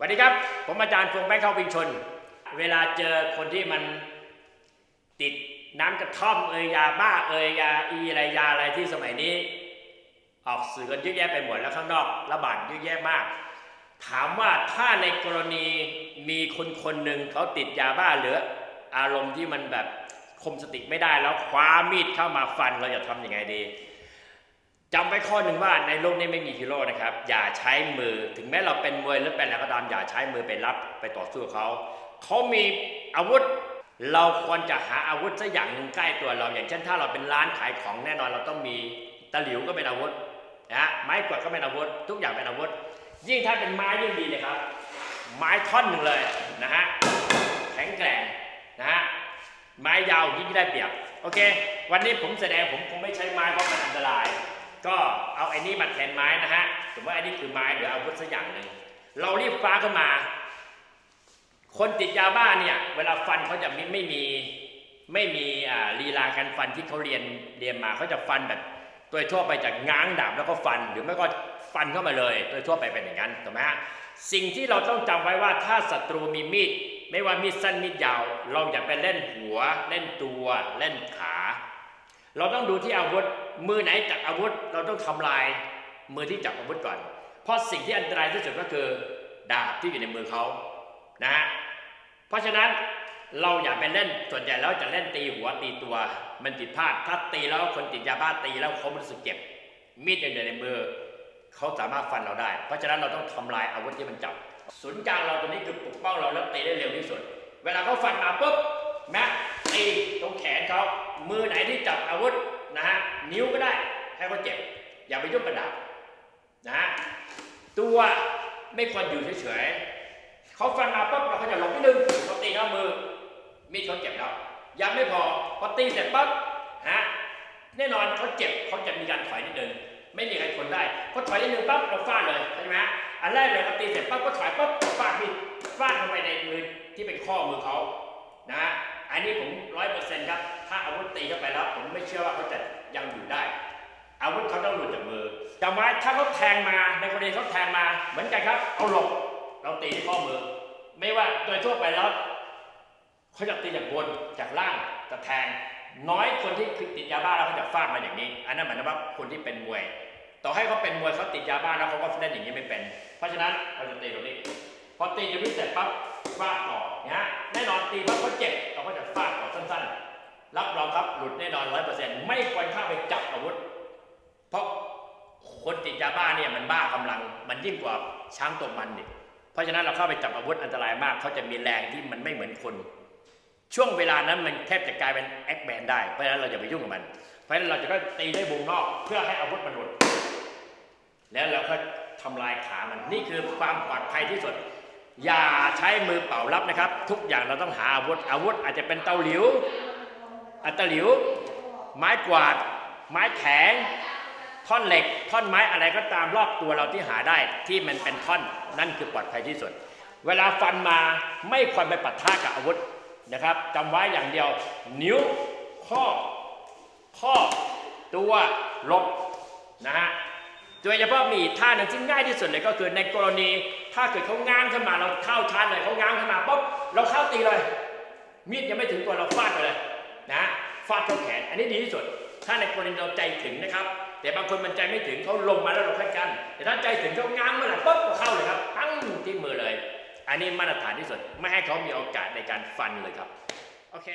สวัสดีครับ ผมอาจารย์พงแม่เข้าวิงชน เวลาเจอคนที่มันติดน้ำกระท่อมเอยยาบ้าเอยยาอีอะไรยาอะไรที่สมัยนี้ ออกสื่อกันเยอะแยะไปหมดแล้วข้างนอกระบาดเยอะแยะมาก ถามว่าถ้าในกรณีมีคนคนหนึ่งเขาติดยาบ้าหรืออารมณ์ที่มันแบบคมสติไม่ได้แล้วคว้ามีดเข้ามาฟันเราจะทำยังไงดี จำไว้ข้อหนึ่งว่าในโลกนี้ไม่มีฮีโร่นะครับ อย่าใช้มือ ถึงแม้เราเป็นมวยหรือเป็นอะไรก็ตามอย่าใช้มือไปรับไปต่อสู้เขา เขามีอาวุธ เราควรจะหาอาวุธสักอย่างนึงใกล้ตัวเรา อย่างเช่นถ้าเราเป็นร้านขายของแน่นอนเราต้องมีตะหลิวก็เป็นอาวุธนะฮะไม้กวาดก็เป็นอาวุธ ทุกอย่างเป็นอาวุธ ยิ่งถ้าเป็นไม้ยิ่งดีเลยครับ ไม้ท่อนหนึ่งเลยนะฮะแข็งแกร่งนะฮะไม้ยาวยิ่งได้เปรียบโอเค วันนี้ผมแสดงผมคงไม่ใช้ไม้เพราะมันอันตราย ก็เอาไอ้นี่มาแทนไม้นะฮะสมมติว่าไอ้นี่คือไม้หรืออาวุธสักอย่างหนึ่งเรารีบฟ้าขึ้นมา คนติดยาบ้าเนี่ยเวลาฟันเขาจะไม่ไม่มีไม่มีอ่าลีลาการฟันที่เขาเรียนเรียนมาเขาจะฟันแบบโดยทั่วไปจากง้างดาบแล้วก็ฟันหรือไม่ก็ฟันเข้ามาเลยโดยทั่วไปเป็นอย่างนั้นถูกไหมฮะสิ่งที่เราต้องจำไว้ว่าถ้าศัตรูมีมีดไม่ว่ามีดสั้นมีดยาว เราอย่าไปเล่นหัว เล่นตัว เล่นขา เราต้องดูที่อาวุธ มือไหนจับอาวุธ เราต้องทำลายมือที่จับอาวุธก่อน เพราะสิ่งที่อันตรายที่สุดก็คือดาบที่อยู่ในมือเขานะฮะเพราะฉะนั้นเราอย่าไปเล่นส่วนใหญ่แล้วจะเล่นตีหัวตีตัว มันผิดพลาดถ้าตีแล้วคนติดยาบ้าตีแล้วเขารู้สึกเจ็บ มีดอยู่ในมือเขาสามารถฟันเราได้ เพราะฉะนั้นเราต้องทำลายอาวุธที่มันจับ ศูนย์กลางเราตัวนี้คือปกป้องเราแล้วตีได้เร็วที่สุด เวลาเขาฟันมาปุ๊บแม็ก ตรงแขนเขามือไหนที่จับอาวุธนะฮะนิ้วก็ได้ให้เขาเจ็บ อย่าไปยุ่งกระดาบนะฮะตัวไม่ควรอยู่เฉยๆเขาฟันมาปุ๊บเราก็จะหลบนิดนึงเขาตีเข้ามือมีดเขาเจ็บแล้วยังไม่พอพอตีเสร็จปั๊บฮะแน่นอนเขาเจ็บเขาจะมีการถอยนิดนึงไม่มีใครทนได้พอถอยนิดนึงปั๊บเราฟาดเลยใช่ไหมฮะอันแรกเลยเขาตีเสร็จปั๊บก็ถอยปั๊บฟาดมีดฟาดลงไปในมือที่เป็นข้อมือเขา นะฮะอันนี้ผมร้อยเปอร์เซ็นต์ครับ ถ้าอาวุธตีเข้าไปแล้ว ผมไม่เชื่อว่าเขาจะยังอยู่ได้ อาวุธเขาต้องหลุดจากมือจำไว้ถ้าเขาแทงมาในกรณีเขาแทงมา เหมือนกันครับเอาหลบเราตีที่ข้อมือ ไม่ว่าโดยทั่วไปแล้วเขาจะตีจากบนจากล่างจะแทง น้อยคนที่ติดยาบ้าแล้วเขาจะฟาดมาอย่างนี้ อันนั้นหมายถึงว่าคนที่เป็นมวย ต่อให้เขาเป็นมวยเขาติดยาบ้าแล้วเขาก็เล่นอย่างนี้ไม่เป็น เพราะฉะนั้นเราจะตีตรงนี้ พอตีตรงนี้เสร็จปั๊บฟาดต่อเนะฮะแน่นอนตีปั๊บเขาเจ็บเราก็จะฟาดต่อสั้นๆ รับรองครับหลุดแน่นอนร้อยเปอร์เซ็นต์ไม่ควรเข้าไปจับอาวุธ เพราะคนติดยาบ้าเนี่ยมันบ้ากำลัง มันยิ่งกว่าช้างตกมันดิเพราะฉะนั้นเราเข้าไปจับอาวุธอันตรายมากเขาจะมีแรงที่มันไม่เหมือนคน ช่วงเวลานั้นมันแทบจะกลายเป็นแอคแมนได้เพราะฉะนั้นเราจะไปยุ่งกับมัน เพราะฉะนั้นเราจะก็ตีได้วงนอกเพื่อให้อาวุธมันหลุดแล้วเราก็ทำลายขามันนี่คือความปลอดภัยที่สุด อย่าใช้มือเป่ารับนะครับ ทุกอย่างเราต้องหาอาวุธอาวุธอาจจะเป็นเตาหลิวอัตหลิว ไม้กวาด ไม้แข็งท่อนเหล็ก ท่อนไม้อะไรก็ตามรอบตัวเราที่หาได้ที่มันเป็นท่อนนั่นคือปลอดภัยที่สุด เวลาฟันมาไม่ควรไปปัดท่ากับอาวุธนะครับจำไว้อย่างเดียว นิ้วข้อข้อตัวลบนะฮะโดยเฉพาะมีท่าหนึ่งที่ง่ายที่สุดเลยก็คือในกรณี ถ้าเกิดเขาง้างขึ้นมาเราเข้าชาร์จเลยเขาง้างขึ้นมาปุ๊บเราเข้าตีเลย มีดยังไม่ถึงตัวเราฟาดไปเลยนะฟาดเข้าแขน อันนี้ดีที่สุด ถ้าในกรณีเราใจถึงนะครับ แต่บางคนมันใจไม่ถึงเขาลงมาแล้วเราค่อยกัน แต่ถ้าใจถึงเขาง้างเมื่อไหร่ปุ๊บก็เข้าเลยครับปั้งที่มือเลย อันนี้มาตรฐานที่สุด ไม่ให้เขามีโอกาสในการฟันเลยครับ โอเค